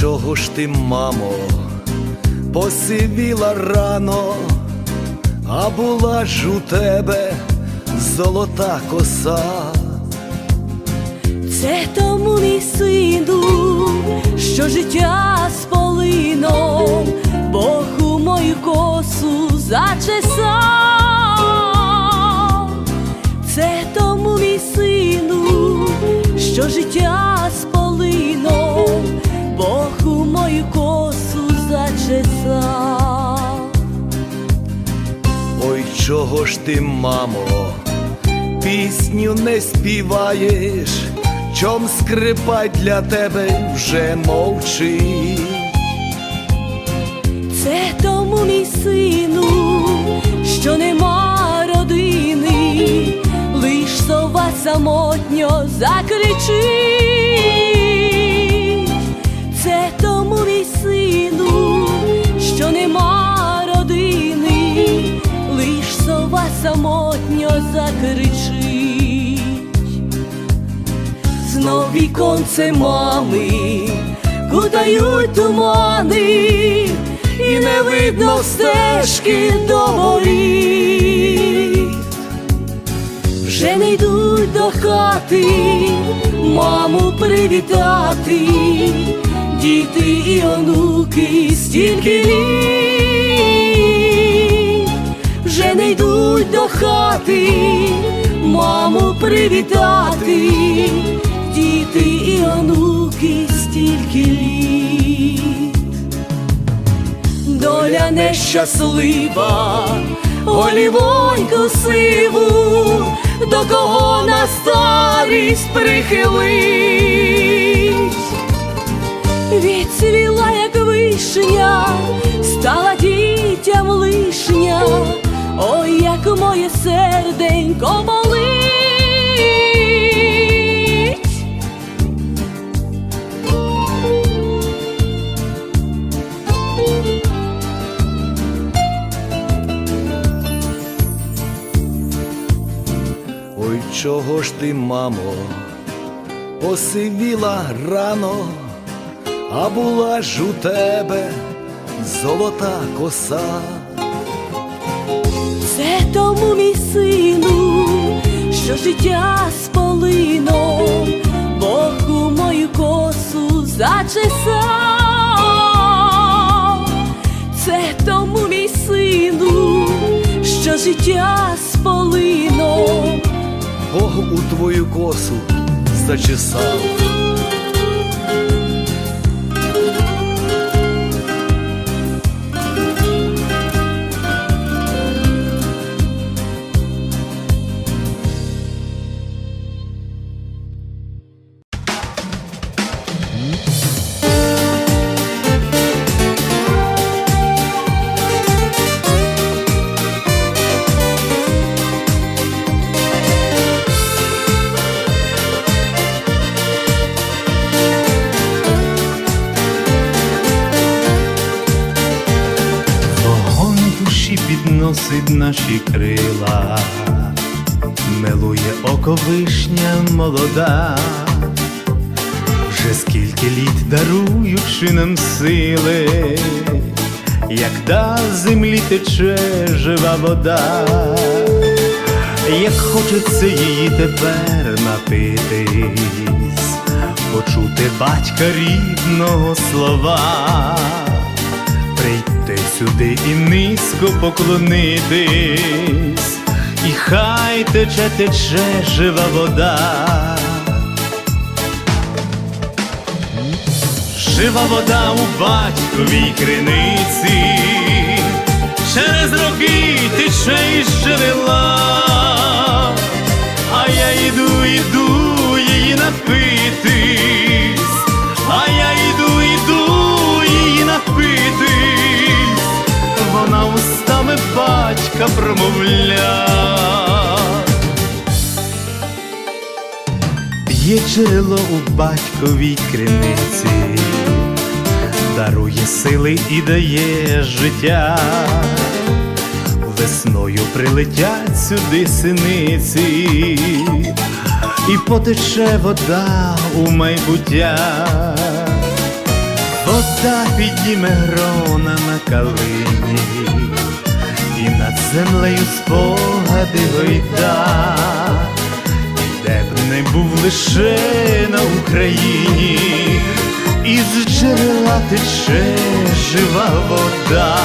ж ти, мамо, посивіла рано, а була ж у тебе золота коса. Це тому мій сину, що життя з полином Бог у мою косу зачесав. Це тому мій сину, що життя ж ти, мамо, пісню не співаєш, чом скрипать для тебе вже мовчить. Це тому мій сину, що нема родини, лиш сова самотньо закричить. Віконце мами кутають тумани, і не видно стежки до воріт. Вже не йдуть до хати, маму привітати, діти і онуки стільки літ. Вже не йдуть до хати, маму привітати, діти і онуки стільки літ. Доля нещаслива, голівоньку сиву, до кого на старість прихилить. Відцвіла, як вишня, стала дітям лишня, ой, як моє серденько болить. Чого ж ти, мамо, посивіла рано, а була ж у тебе золота коса. Це тому мій сину, що життя з полином Бог мою косу зачесав. Це тому мій сину, що життя з полином Бог у твою косу зачесав. Душі підносить наші крила, милує око вишня молода, вже скільки літ даруючи нам сили, як да землі тече жива вода, як хочеться її тепер напитись, почути батька рідного слова прийти сюди і низько поклонитись, і хай тече, тече жива вода. Жива вода у батьковій криниці, через роки тече і живела, а я йду, йду Джерело у батьковій криниці, дарує сили і дає життя. Весною прилетять сюди синиці, і потече вода у майбуття. роса підніме грона на калині, і над землею спогади гойда, не був лише на Україні, із джерела тече жива вода.